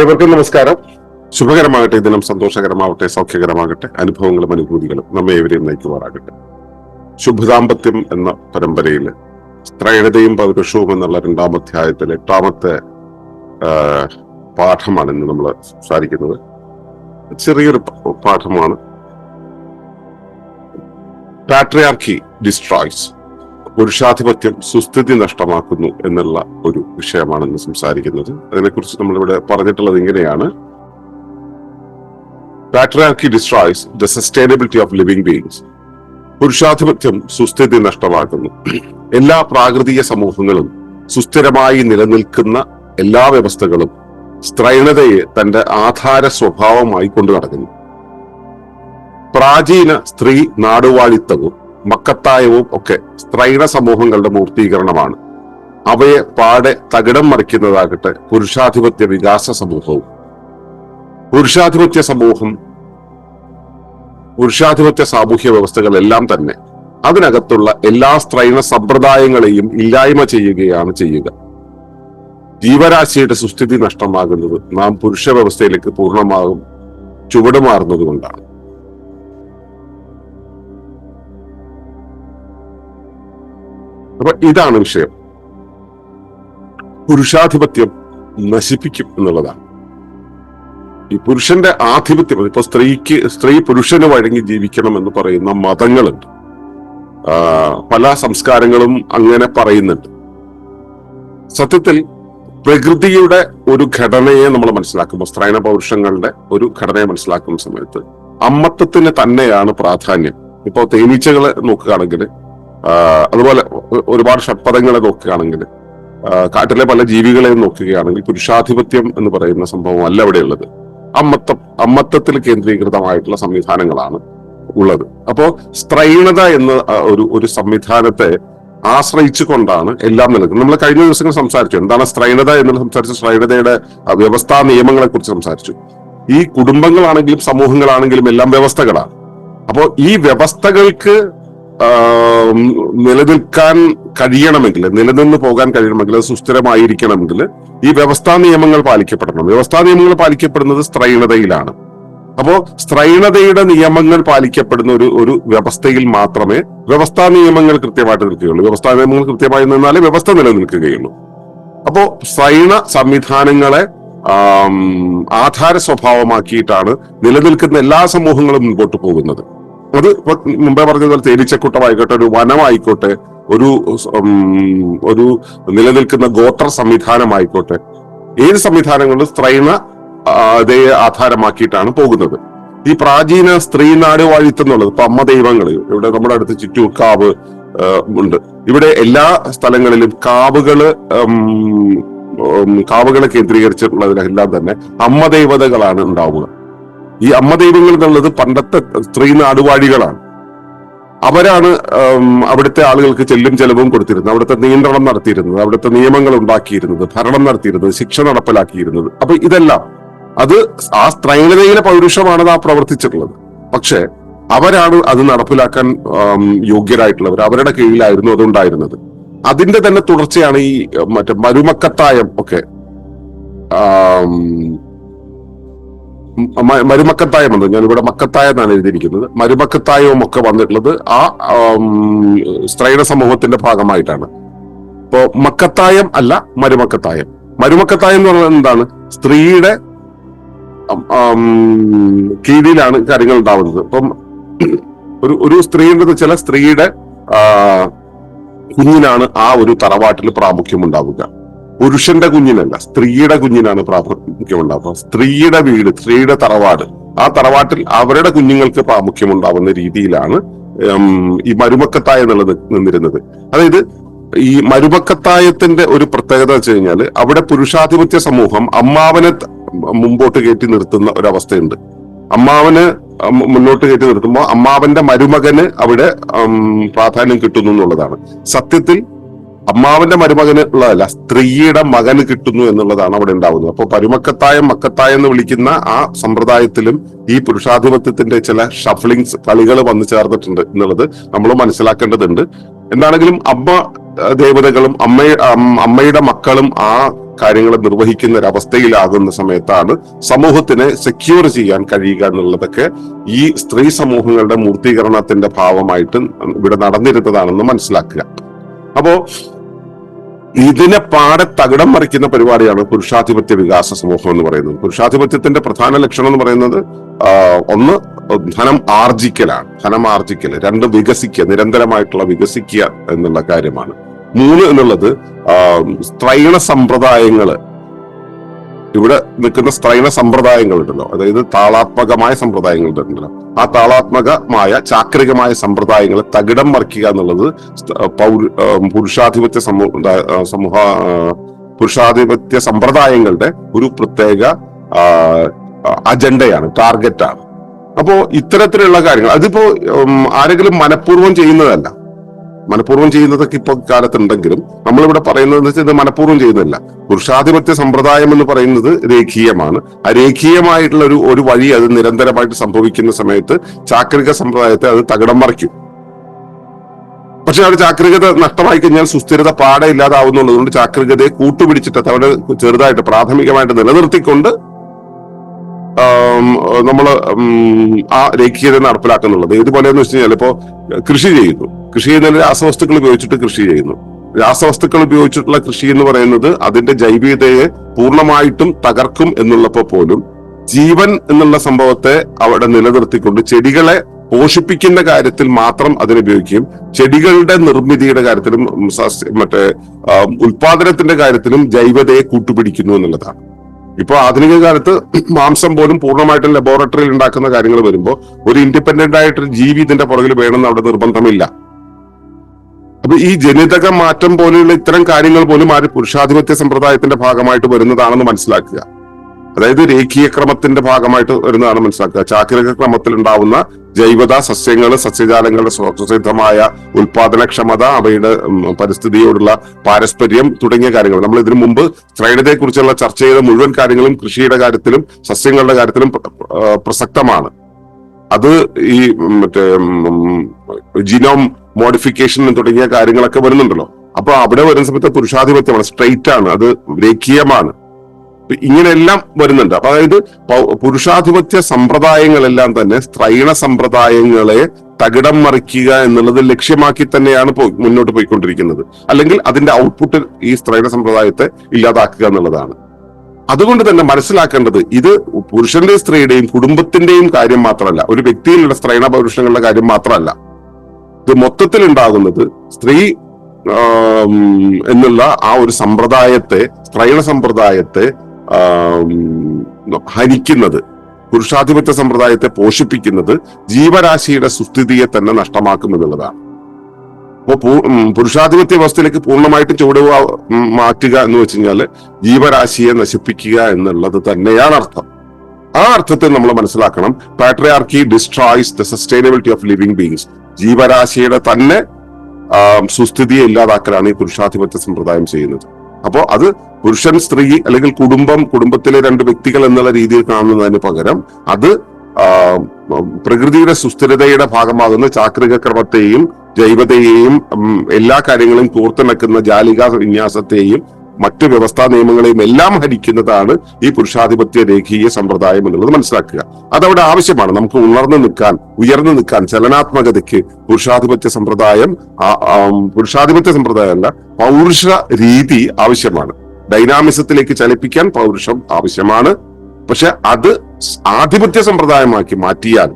ഏവർക്കും നമസ്കാരം. ശുഭകരമാകട്ടെ ദിനം സന്തോഷകരമാവട്ടെ സൗഖ്യകരമാകട്ടെ അനുഭവങ്ങളും അനുഭൂതികളും നമ്മെ ഏവരെയും നയിക്കുമാറാകട്ടെ. ശുഭദാമ്പത്യം എന്ന പരമ്പരയിൽ സ്ത്രൈണതയും പൗരുഷവും എന്നുള്ള രണ്ടാം അധ്യായത്തിലെ എട്ടാമത്തെ പാഠമാണ് ഇന്ന് നമ്മൾ സംസാരിക്കുന്നത്. ചെറിയൊരു പാഠമാണ്. പാട്രിയാർക്കി ഡിസ്ട്രോയ്സ് പുരുഷാധിപത്യം സുസ്ഥിതി നഷ്ടമാക്കുന്നു എന്നുള്ള ഒരു വിഷയമാണെന്ന് സംസാരിക്കുന്നത്. അതിനെക്കുറിച്ച് നമ്മളിവിടെ പറഞ്ഞിട്ടുള്ളത് ഇങ്ങനെയാണ്. Patriarchy destroys the sustainability of living beings പുരുഷാധിപത്യം സുസ്ഥിതി നഷ്ടമാക്കുന്നു. എല്ലാ പ്രാകൃതിക സമൂഹങ്ങളും സുസ്ഥിരമായി നിലനിൽക്കുന്ന എല്ലാ വ്യവസ്ഥകളും സ്ത്രൈണതയെ തന്റെ ആധാര സ്വഭാവമായി കൊണ്ടു നടക്കുന്നു പ്രാചീന സ്ത്രീ നാടുവാഴിത്തവും മക്കത്തായവും ഒക്കെ സ്ത്രൈണ സമൂഹങ്ങളുടെ മൂർത്തീകരണമാണ്. അവയെ പാടെ തകിടം മറിക്കുന്നതാകട്ടെ പുരുഷാധിപത്യ വികാസ സമൂഹവും. പുരുഷാധിപത്യ സമൂഹം പുരുഷാധിപത്യ സാമൂഹ്യ വ്യവസ്ഥകളെല്ലാം തന്നെ അതിനകത്തുള്ള എല്ലാ സ്ത്രൈണ സമ്പ്രദായങ്ങളെയും ഇല്ലായ്മ ചെയ്യുകയാണ് ചെയ്യുക. ജീവരാശിയുടെ സുസ്ഥിതി നഷ്ടമാകുന്നത് നാം പുരുഷ വ്യവസ്ഥയിലേക്ക് പൂർണമാകും ചുവടുമാറുന്നത് കൊണ്ടാണ്. അപ്പൊ ഇതാണ് വിഷയം. പുരുഷാധിപത്യം നശിപ്പിക്കും എന്നുള്ളതാണ്. ഈ പുരുഷന്റെ ആധിപത്യം ഇപ്പൊ സ്ത്രീക്ക് സ്ത്രീ പുരുഷന് വഴങ്ങി ജീവിക്കണം എന്ന് പറയുന്ന മതങ്ങളുണ്ട്. പല സംസ്കാരങ്ങളും അങ്ങനെ പറയുന്നുണ്ട്. സത്യത്തിൽ പ്രകൃതിയുടെ ഒരു ഘടനയെ നമ്മൾ മനസ്സിലാക്കുമ്പോൾ സ്ത്രൈണ പൗരുഷങ്ങളുടെ ഒരു ഘടനയെ മനസ്സിലാക്കുന്ന സമയത്ത് അമ്മത്വത്തിന് തന്നെയാണ് പ്രാധാന്യം. ഇപ്പോ തേനീച്ചകളെ നോക്കുകയാണെങ്കിൽ അതുപോലെ ഒരുപാട് ഷഡ്പദങ്ങളെ നോക്കുകയാണെങ്കിൽ കാട്ടിലെ പല ജീവികളെയും നോക്കുകയാണെങ്കിൽ പുരുഷാധിപത്യം എന്ന് പറയുന്ന സംഭവം അല്ല അവിടെ ഉള്ളത് അമ്മത്തം അമ്മത്തത്തിൽ കേന്ദ്രീകൃതമായിട്ടുള്ള സംവിധാനങ്ങളാണ് ഉള്ളത്. അപ്പോ സ്ത്രൈണത എന്ന ഒരു ഒരു സംവിധാനത്തെ ആശ്രയിച്ചു കൊണ്ടാണ് എല്ലാം നിലനിൽക്കുന്നത് നമ്മൾ കഴിഞ്ഞ ദിവസങ്ങൾ സംസാരിച്ചു. എന്താണ് സ്ത്രൈണത എന്ന് സംസാരിച്ചു. സ്ത്രൈണതയുടെ വ്യവസ്ഥാ നിയമങ്ങളെ കുറിച്ച് സംസാരിച്ചു. ഈ കുടുംബങ്ങളാണെങ്കിലും സമൂഹങ്ങളാണെങ്കിലും എല്ലാം വ്യവസ്ഥകളാണ്. അപ്പോൾ ഈ വ്യവസ്ഥകൾക്ക് നിലനിൽക്കാൻ കഴിയണമെങ്കിൽ നിലനിന്ന് പോകാൻ കഴിയണമെങ്കിൽ സുസ്ഥിരമായിരിക്കണമെങ്കിൽ ഈ വ്യവസ്ഥാ നിയമങ്ങൾ പാലിക്കപ്പെടണം. വ്യവസ്ഥാ നിയമങ്ങൾ പാലിക്കപ്പെടുന്നത് സ്ത്രൈണതയിലാണ്. അപ്പോ സ്ത്രൈണതയുടെ നിയമങ്ങൾ പാലിക്കപ്പെടുന്ന ഒരു ഒരു വ്യവസ്ഥയിൽ മാത്രമേ വ്യവസ്ഥാ നിയമങ്ങൾ കൃത്യമായിട്ട് നിൽക്കുകയുള്ളൂ. വ്യവസ്ഥാ നിയമങ്ങൾ കൃത്യമായി നിന്നാലേ വ്യവസ്ഥ നിലനിൽക്കുകയുള്ളൂ. അപ്പോ സ്ത്രൈണ സംവിധാനങ്ങളെ ആധാര സ്വഭാവമാക്കിയിട്ടാണ് നിലനിൽക്കുന്ന എല്ലാ സമൂഹങ്ങളും മുൻപോട്ട് പോകുന്നത്. അത് മുമ്പേ പറഞ്ഞതുപോലെ തേനീച്ചക്കൂട്ടമായിക്കോട്ടെ ഒരു വനമായിക്കോട്ടെ ഒരു ഒരു നിലനിൽക്കുന്ന ഗോത്ര സംവിധാനമായിക്കോട്ടെ ഏത് സംവിധാനങ്ങളും സ്ത്രൈണ അതയെ ആധാരമാക്കിയിട്ടാണ് പോകുന്നത്. ഈ പ്രാചീന സ്ത്രീ നാട് വാഴിത്തം എന്നുള്ളത് ഇപ്പൊ അമ്മ ദൈവങ്ങൾ ഇവിടെ നമ്മുടെ അടുത്ത് ചുറ്റൂർക്കാവ് കാവ് ഉണ്ട്. ഇവിടെ എല്ലാ സ്ഥലങ്ങളിലും കാവുകൾ കാവുകളെ കേന്ദ്രീകരിച്ചിട്ടുള്ളതിലെല്ലാം തന്നെ അമ്മ ദൈവതകളാണ് ഉണ്ടാവുക. ഈ അമ്മ ദൈവങ്ങൾ എന്നുള്ളത് പണ്ടത്തെ സ്ത്രീ നാടുവാഴികളാണ്. അവരാണ് അവിടുത്തെ ആളുകൾക്ക് ചെല്ലും ചെലവും കൊടുത്തിരുന്നത്. അവിടുത്തെ നിയന്ത്രണം നടത്തിയിരുന്നത്. അവിടുത്തെ നിയമങ്ങൾ ഉണ്ടാക്കിയിരുന്നത്. ഭരണം നടത്തിയിരുന്നത്. ശിക്ഷ നടപ്പിലാക്കിയിരുന്നത്. അപ്പൊ ഇതെല്ലാം അത് ആ സ്ത്രൈണതയിലെ പൗരുഷമാണ് ആ പ്രവർത്തിച്ചിട്ടുള്ളത്. പക്ഷെ അവരാണ് അത് നടപ്പിലാക്കാൻ യോഗ്യരായിട്ടുള്ളവർ. അവരുടെ കീഴിലായിരുന്നു അതുണ്ടായിരുന്നത്. അതിന്റെ തന്നെ തുടർച്ചയാണ് ഈ മറ്റേ മരുമക്കത്തായം ഒക്കെ മരുമക്കത്തായം ഞാൻ ഇവിടെ മക്കത്തായം എന്നാണ് എഴുതിയിരിക്കുന്നത്. മരുമക്കത്തായവും ഒക്കെ വന്നിട്ടുള്ളത് ആ സ്ത്രൈണ സമൂഹത്തിന്റെ ഭാഗമായിട്ടാണ്. ഇപ്പോ മക്കത്തായം അല്ല മരുമക്കത്തായം. മരുമക്കത്തായം എന്ന് പറയുന്നത് എന്താണ്? സ്ത്രീയുടെ കീഴിലാണ് കാര്യങ്ങൾ ഉണ്ടാവുന്നത്. ഇപ്പം ഒരു ഒരു സ്ത്രീയുടെ ചില സ്ത്രീയുടെ കുഞ്ഞിനാണ് ആ ഒരു തറവാട്ടിൽ പ്രാമുഖ്യം ഉണ്ടാവുക. പുരുഷന്റെ കുഞ്ഞിനല്ല സ്ത്രീയുടെ കുഞ്ഞിനാണ് പ്രാമുഖ്യമുണ്ടാവുക. അപ്പൊ സ്ത്രീയുടെ വീട് സ്ത്രീയുടെ തറവാട് ആ തറവാട്ടിൽ അവരുടെ കുഞ്ഞുങ്ങൾക്ക് പ്രാമുഖ്യം ഉണ്ടാവുന്ന രീതിയിലാണ് ഈ മരുമക്കത്തായ എന്നുള്ളത് നിന്നിരുന്നത്. അതായത് ഈ മരുമക്കത്തായത്തിന്റെ ഒരു പ്രത്യേകത വെച്ച് കഴിഞ്ഞാൽ അവിടെ പുരുഷാധിപത്യ സമൂഹം അമ്മാവനെ മുമ്പോട്ട് കയറ്റി നിർത്തുന്ന ഒരവസ്ഥയുണ്ട്. അമ്മാവന് മുന്നോട്ട് കയറ്റി നിർത്തുമ്പോൾ അമ്മാവന്റെ മരുമകന് അവിടെ പ്രാധാന്യം കിട്ടുന്നു എന്നുള്ളതാണ്. സത്യത്തിൽ അമ്മാവന്റെ മരുമകന് ഉള്ളതല്ല സ്ത്രീയുടെ മകന് കിട്ടുന്നു എന്നുള്ളതാണ് അവിടെ ഉണ്ടാവുന്നത്. അപ്പോൾ പരുമക്കത്തായം മക്കത്തായം എന്ന് വിളിക്കുന്ന ആ സമ്പ്രദായത്തിലും ഈ പുരുഷാധിപത്യത്തിന്റെ ചില ഷഫ്ലിങ്സ് കളികൾ വന്നു ചേർന്നിട്ടുണ്ട് എന്നുള്ളത് നമ്മൾ മനസ്സിലാക്കേണ്ടതുണ്ട്. എന്താണെങ്കിലും അമ്മ ദേവതകളും അമ്മ അമ്മയുടെ മക്കളും ആ കാര്യങ്ങൾ നിർവഹിക്കുന്ന ഒരവസ്ഥയിലാകുന്ന സമയത്താണ് സമൂഹത്തിനെ സെക്യൂർ ചെയ്യാൻ കഴിയുക എന്നുള്ളതൊക്കെ ഈ സ്ത്രീ സമൂഹങ്ങളുടെ മൂർത്തീകരണത്തിന്റെ ഭാവമായിട്ട് ഇവിടെ നടന്നിരുന്നതാണെന്ന് മനസ്സിലാക്കുക. അപ്പോ ഇതിനെ പാടെ തകിടം മറിക്കുന്ന പരിപാടിയാണ് പുരുഷാധിപത്യ വികാസ സമൂഹം എന്ന് പറയുന്നത്. പുരുഷാധിപത്യത്തിന്റെ പ്രധാന ലക്ഷണം എന്ന് പറയുന്നത് ഒന്ന് ധനം ആർജിക്കലാണ്. ധനം ആർജിക്കൽ രണ്ട് വികസിക്കുക നിരന്തരമായിട്ടുള്ള വികസിക്കുക എന്നുള്ള കാര്യമാണ്. മൂന്ന് എന്നുള്ളത് സ്ത്രൈണ സമ്പ്രദായങ്ങൾ ഇവിടെ നിൽക്കുന്ന സ്ത്രൈണ സമ്പ്രദായങ്ങൾ ഉണ്ടല്ലോ. അതായത് താളാത്മകമായ സമ്പ്രദായങ്ങൾ ഉണ്ടല്ലോ. ആ താളാത്മകമായ ചാക്രികമായ സമ്പ്രദായങ്ങളെ തകിടം മറിക്കുക എന്നുള്ളത് പുരുഷാധിപത്യ സമുദായ സമൂഹ പുരുഷാധിപത്യ സമ്പ്രദായങ്ങളുടെ ഒരു പ്രത്യേക അജണ്ടയാണ് ടാർഗറ്റാണ്. അപ്പോ ഇത്തരത്തിലുള്ള കാര്യങ്ങൾ അതിപ്പോ ആരെങ്കിലും മനഃപൂർവം ചെയ്യുന്നതല്ല. മനഃപൂർവം ചെയ്യുന്നതൊക്കെ ഇപ്പൊ കാലത്തുണ്ടെങ്കിലും നമ്മളിവിടെ പറയുന്നത് വെച്ചാൽ ഇത് മനഃപൂർവം ചെയ്യുന്നില്ല പുരുഷാധിപത്യ സമ്പ്രദായം എന്ന് പറയുന്നത് രേഖീയമാണ്. ആ രേഖീയമായിട്ടുള്ള ഒരു ഒരു വഴി അത് നിരന്തരമായിട്ട് സംഭവിക്കുന്ന സമയത്ത് ചാക്രിക സമ്പ്രദായത്തെ അത് തകിടം മറിക്കും. പക്ഷെ അവിടെ ചാക്രികത നഷ്ടമായി കഴിഞ്ഞാൽ സുസ്ഥിരത പാടെ ഇല്ലാതാവുന്നുള്ളതുകൊണ്ട് ചാക്രികതയെ കൂട്ടുപിടിച്ചിട്ട് അവിടെ ചെറുതായിട്ട് പ്രാഥമികമായിട്ട് നിലനിർത്തിക്കൊണ്ട് നമ്മൾ ആ രേഖീയത നടപ്പിലാക്കുന്നുള്ളത്. ഇതുപോലെ എന്ന് വെച്ച് കഴിഞ്ഞാൽ ഇപ്പോ കൃഷി ചെയ്യുന്നു. കൃഷി ചെയ്യുന്ന രാസവസ്തുക്കൾ ഉപയോഗിച്ചിട്ട് കൃഷി ചെയ്യുന്നു. രാസവസ്തുക്കൾ ഉപയോഗിച്ചിട്ടുള്ള കൃഷി എന്ന് പറയുന്നത് അതിന്റെ ജൈവികതയെ പൂർണമായിട്ടും തകർക്കും എന്നുള്ളപ്പോ പോലും ജീവൻ എന്നുള്ള സംഭവത്തെ അവിടെ നിലനിർത്തിക്കൊണ്ട് ചെടികളെ പോഷിപ്പിക്കുന്ന കാര്യത്തിൽ മാത്രം അതിനുപയോഗിക്കുകയും ചെടികളുടെ നിർമ്മിതിയുടെ കാര്യത്തിലും മറ്റേ ഉൽപാദനത്തിന്റെ കാര്യത്തിലും ജൈവതയെ കൂട്ടുപിടിക്കുന്നു എന്നുള്ളതാണ്. ഇപ്പൊ ആധുനിക കാലത്ത് മാംസം പോലും പൂർണമായിട്ടും ലബോറട്ടറിയിൽ ഉണ്ടാക്കുന്ന കാര്യങ്ങൾ വരുമ്പോൾ ഒരു ഇൻഡിപെൻഡന്റ് ആയിട്ടൊരു ജീവി ഇതിന്റെ പുറകിൽ വേണമെന്ന് അവിടെ നിർബന്ധമില്ല. അപ്പൊ ഈ ജനിതക മാറ്റം പോലെയുള്ള ഇത്തരം കാര്യങ്ങൾ പോലും ആ ഒരു പുരുഷാധിപത്യ സമ്പ്രദായത്തിന്റെ ഭാഗമായിട്ട് വരുന്നതാണെന്ന് മനസ്സിലാക്കുക. അതായത് രേഖീയ ക്രമത്തിന്റെ ഭാഗമായിട്ട് വരുന്നതാണ് മനസ്സിലാക്കുക. ചാക്രിക ക്രമത്തിൽ ഉണ്ടാവുന്ന ജൈവത സസ്യങ്ങൾ സസ്യജാലങ്ങളുടെ സ്വസിദ്ധമായ ഉൽപാദനക്ഷമത അവയുടെ പരിസ്ഥിതിയോടുള്ള പാരസ്പര്യം തുടങ്ങിയ കാര്യങ്ങൾ. നമ്മൾ ഇതിനു മുമ്പ് ശ്രേണിതയെ കുറിച്ചുള്ള ചർച്ച ചെയ്ത മുഴുവൻ കാര്യങ്ങളും കൃഷിയുടെ കാര്യത്തിലും സസ്യങ്ങളുടെ കാര്യത്തിലും പ്രസക്തമാണ്. അത് ഈ മറ്റേ ജിനോം മോഡിഫിക്കേഷൻ തുടങ്ങിയ കാര്യങ്ങളൊക്കെ വരുന്നുണ്ടല്ലോ. അപ്പൊ അവിടെ വരുന്ന സമയത്ത് പുരുഷാധിപത്യമാണ് സ്ട്രെയിറ്റ് ആണ് അത് രേഖീയമാണ്. ഇങ്ങനെയെല്ലാം വരുന്നുണ്ട്. അപ്പൊ അതായത് പുരുഷാധിപത്യ സമ്പ്രദായങ്ങളെല്ലാം തന്നെ സ്ത്രൈണ സമ്പ്രദായങ്ങളെ തകിടം മറിക്കുക എന്നുള്ളത് ലക്ഷ്യമാക്കി തന്നെയാണ് മുന്നോട്ട് പോയിക്കൊണ്ടിരിക്കുന്നത്. അല്ലെങ്കിൽ അതിന്റെ ഔട്ട്പുട്ട് ഈ സ്ത്രൈണ സമ്പ്രദായത്തെ ഇല്ലാതാക്കുക എന്നുള്ളതാണ്. അതുകൊണ്ട് തന്നെ മനസ്സിലാക്കേണ്ടത് ഇത് പുരുഷന്റെ സ്ത്രീയുടെയും കുടുംബത്തിന്റെയും കാര്യം മാത്രമല്ല ഒരു വ്യക്തിയിലുള്ള സ്ത്രൈണ പൗരുഷങ്ങളുടെ കാര്യം മാത്രമല്ല. ഇത് മൊത്തത്തിൽ ഉണ്ടാകുന്നത് സ്ത്രീ എന്നുള്ള ആ ഒരു സമ്പ്രദായത്തെ സ്ത്രൈണ സമ്പ്രദായത്തെ ആം, ഹനിക്കുന്നത് പുരുഷാധിപത്യ സമ്പ്രദായത്തെ പോഷിപ്പിക്കുന്നത് ജീവരാശിയുടെ സുസ്ഥിതിയെ തന്നെ നഷ്ടമാക്കും എന്നുള്ളതാണ് അപ്പോൾ പുരുഷാധിപത്യ വ്യവസ്ഥയിലേക്ക് പൂർണമായിട്ടും ചുവട് മാറ്റുക എന്ന് വെച്ച് കഴിഞ്ഞാൽ ജീവരാശിയെ നശിപ്പിക്കുക എന്നുള്ളത് തന്നെയാണ് അർത്ഥം. ആ അർത്ഥത്തിൽ നമ്മൾ മനസ്സിലാക്കണം patriarchy destroys the sustainability of living beings ജീവരാശിയുടെ തന്നെ സുസ്ഥിതിയെ ഇല്ലാതാക്കലാണ് ഈ പുരുഷാധിപത്യ സമ്പ്രദായം ചെയ്യുന്നത്. അപ്പോ അത് പുരുഷൻ സ്ത്രീ അല്ലെങ്കിൽ കുടുംബം കുടുംബത്തിലെ രണ്ട് വ്യക്തികൾ എന്നുള്ള രീതിയിൽ കാണുന്നതിന് പകരം അത് പ്രകൃതിയുടെ സുസ്ഥിരതയുടെ ഭാഗമാകുന്ന ചാക്രിക ക്രമത്തെയും ജൈവതയെയും എല്ലാ കാര്യങ്ങളും കോർത്തിണക്കുന്ന ജാലിക വിന്യാസത്തെയും മറ്റ് വ്യവസ്ഥാ നിയമങ്ങളെയും എല്ലാം ഹരിക്കുന്നതാണ് ഈ പുരുഷാധിപത്യ രേഖീയ സമ്പ്രദായം എന്നുള്ളത് മനസ്സിലാക്കുക. അതവിടെ ആവശ്യമാണ്. നമുക്ക് ഉണർന്നു നിൽക്കാൻ ഉയർന്നു നിൽക്കാൻ ചലനാത്മകതയ്ക്ക് പുരുഷാധിപത്യ സമ്പ്രദായം പുരുഷാധിപത്യ സമ്പ്രദായമല്ല പൗരുഷ രീതി ആവശ്യമാണ്. ഡൈനാമിസത്തിലേക്ക് ചലിപ്പിക്കാൻ പൗരുഷം ആവശ്യമാണ്. പക്ഷെ അത് ആധിപത്യ സമ്പ്രദായമാക്കി മാറ്റിയാൽ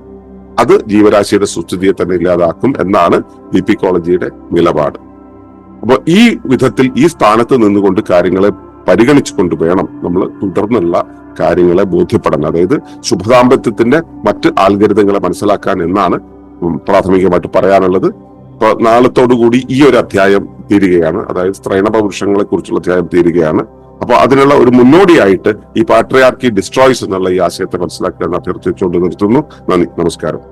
അത് ജീവരാശിയുടെ സുസ്ഥിതിയെ തന്നെ ഇല്ലാതാക്കും എന്നാണ് ഇപ്പിക്കോളജിയുടെ നിലപാട്. അപ്പൊ ഈ വിധത്തിൽ ഈ സ്ഥാനത്ത് നിന്നുകൊണ്ട് കാര്യങ്ങളെ പരിഗണിച്ചുകൊണ്ട് വേണം നമ്മൾ തുടർന്നുള്ള കാര്യങ്ങളെ ബോധ്യപ്പെടാൻ അതായത് ശുഭദാമ്പത്യത്തിന്റെ മറ്റ് ആൽഗരിതങ്ങളെ മനസ്സിലാക്കാൻ എന്നാണ് പ്രാഥമികമായിട്ട് പറയാനുള്ളത്. നാളത്തോടുകൂടി ഈ ഒരു അധ്യായം തീരുകയാണ്. അതായത് സ്ത്രൈണ പൗരുഷങ്ങളെ കുറിച്ചുള്ള അധ്യായം തീരുകയാണ്. അപ്പൊ അതിനുള്ള ഒരു മുന്നോടിയായിട്ട് ഈ പാട്രിയാർക്കി ഡിസ്ട്രോയ്സ് എന്നുള്ള ഈ ആശയത്തെ മനസ്സിലാക്കാൻ അഭ്യർത്ഥിച്ചുകൊണ്ട് നിർത്തുന്നു. നന്ദി. നമസ്കാരം.